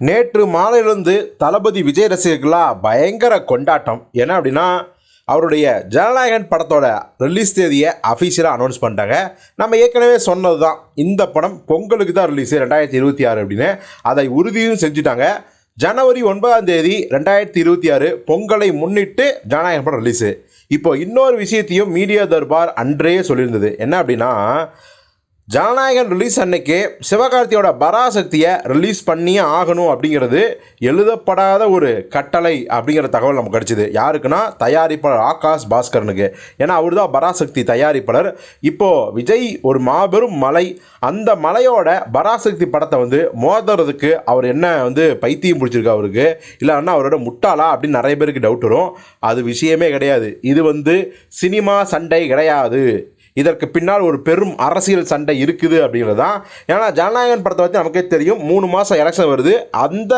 நேற்று மாலையிலிருந்து தளபதி விஜய் ரசிகர்களாக பயங்கர கொண்டாட்டம். என்ன அப்படின்னா அவருடைய ஜனநாயகன் படத்தோட ரிலீஸ் தேதியை அஃபீஷியலாக அனௌன்ஸ் பண்ணிட்டாங்க. நம்ம ஏற்கனவே சொன்னது தான் இந்த படம் பொங்கலுக்கு தான் ரிலீஸ் ரெண்டாயிரத்தி இருபத்தி ஆறு அப்படின்னு. அதை உறுதியும் செஞ்சுட்டாங்க. ஜனவரி ஒன்பதாம் தேதி ரெண்டாயிரத்தி இருபத்தி ஆறு பொங்கலை முன்னிட்டு ஜனநாயகன் படம் ரிலீஸு இப்போ இன்னொரு விஷயத்தையும் மீடியா தர்பார் அன்றே சொல்லியிருந்தது. என்ன அப்படின்னா ஜனநாயகன் ரிலீஸ் அன்னைக்கு சிவகார்த்தியோட பராசக்தியை ரிலீஸ் பண்ணியே ஆகணும் அப்படிங்கிறது எழுதப்படாத ஒரு கட்டளை அப்படிங்கிற தகவல் நமக்கு கிடச்சிது. யாருக்குன்னா தயாரிப்பாளர் ஆகாஷ் பாஸ்கரனுக்கு. ஏன்னா அவர் தான் பராசக்தி தயாரிப்பாளர். இப்போது விஜய் ஒரு மாபெரும் மலை. அந்த மலையோட பராசக்தி படத்தை வந்து மோதுறதுக்கு அவர் என்ன வந்து பைத்தியம் பிடிச்சிருக்கு அவருக்கு? இல்லைன்னா அவரோட முட்டாளா அப்படின்னு நிறைய பேருக்கு டவுட் வரும். அது விஷயமே கிடையாது. இது வந்து சினிமா சண்டை கிடையாது. இதற்கு பின்னால் ஒரு பெரும் அரசியல் சண்டை இருக்குது அப்படிங்கிறது தான் ஏன்னா ஜனநாயகன் படத்தை பற்றி நமக்கே தெரியும். மூணு மாதம் எலெக்ஷன் வருது. அந்த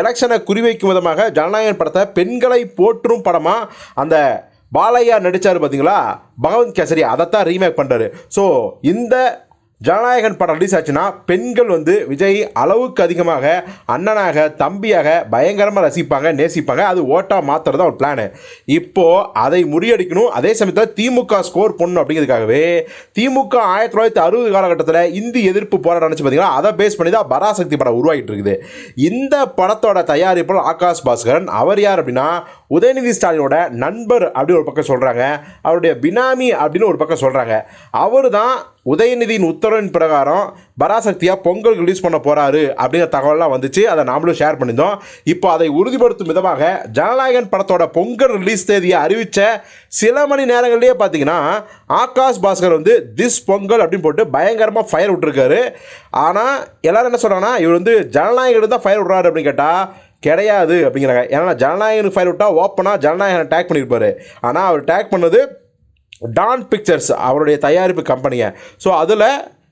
எலெக்ஷனை குறிவைக்கும் விதமாக ஜனநாயகன் படத்தை பெண்களை போற்றும் படமாக அந்த பாலையா நடித்தார் பார்த்தீங்களா பகவந்த் கேசரி அதைத்தான் ரீமேக் பண்ணுறாரு ஸோ இந்த ஜனநாயகன் படம் ரிலீஸ் ஆச்சுன்னா பெண்கள் வந்து விஜய் அளவுக்கு அதிகமாக அண்ணனாக தம்பியாக பயங்கரமாக ரசிப்பாங்க நேசிப்பாங்க. அது ஓட்டாக மாற்றுறது தான் ஒரு பிளானு இப்போது அதை முறியடிக்கணும். அதே சமயத்தில் திமுக ஸ்கோர் பண்ணணும் அப்படிங்கிறதுக்காகவே திமுக ஆயிரத்தி தொள்ளாயிரத்தி அறுபது காலகட்டத்தில் இந்தி எதிர்ப்பு போராட்டம் நினச்சி பார்த்தீங்கன்னா அதை பேஸ் பண்ணி தான் பராசக்தி படம் உருவாகிட்டு இருக்குது. இந்த படத்தோட தயாரிப்பாளர் ஆகாஷ் பாஸ்கரன் அவர் யார் அப்படின்னா உதயநிதி ஸ்டாலினோட நண்பர் அப்படின்னு ஒரு பக்கம் சொல்கிறாங்க அவருடைய பினாமி அப்படின்னு ஒரு பக்கம் சொல்கிறாங்க அவர் தான் உதயநிதியின் உத்தரவின் பிரகாரம் பராசக்தியாக பொங்கல் ரிலீஸ் பண்ண போகிறாரு அப்படிங்கிற தகவல்லாம் வந்துச்சு. அதை நாமளும் ஷேர் பண்ணியிருந்தோம். இப்போ அதை உறுதிப்படுத்தும் விதமாக ஜனநாயகன் படத்தோட பொங்கல் ரிலீஸ் தேதியை அறிவித்த சில மணி நேரங்கள்லேயே பார்த்தீங்கன்னா ஆகாஷ் பாஸ்கர் வந்து திஸ் பொங்கல் அப்படின்னு போட்டு பயங்கரமாக ஃபயர் விட்டுருக்காரு. ஆனால் எல்லோரும் என்ன சொல்கிறாங்கன்னா இவர் வந்து ஜனநாயகன் தான் ஃபயர் விட்றாரு அப்படின்னு கேட்டால் கிடையாது அப்படிங்கிறாங்க. ஏன்னா ஜனநாயகனுக்கு ஃபைல் விட்டால் ஓப்பனாக ஜனநாயகனை டேக் பண்ணியிருப்பார் ஆனால் அவர் டேக் பண்ணது டான் பிக்சர்ஸ் அவருடைய தயாரிப்பு கம்பெனியை ஸோ அதில்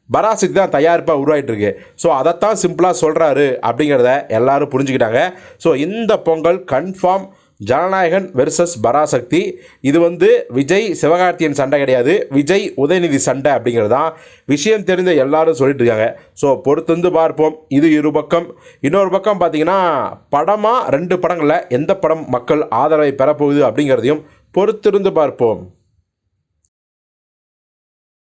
பராசக்தி தான் தயாரிப்பாக உருவாகிட்டுருக்கு ஸோ அதைத்தான் சிம்பிளாக சொல்கிறாரு அப்படிங்கிறத எல்லாரும் புரிஞ்சுக்கிட்டாங்க. ஸோ இந்த பொங்கல் கன்ஃபார்ம் ஜனநாயகன் வெர்சஸ் பராசக்தி. இது வந்து விஜய் சிவகார்த்தியன் சண்டை கிடையாது. விஜய் உதயநிதி சண்டை அப்படிங்கிறது தான் விஷயம் தெரிந்த எல்லாரும் சொல்லிட்டு இருக்காங்க. ஸோ பொறுத்திருந்து பார்ப்போம். இது இரு பக்கம். இன்னொரு பக்கம் பார்த்தீங்கன்னா படமாக ரெண்டு படங்களில் எந்த படம் மக்கள் ஆதரவை பெறப்போகுது அப்படிங்கிறதையும் பொறுத்திருந்து பார்ப்போம்.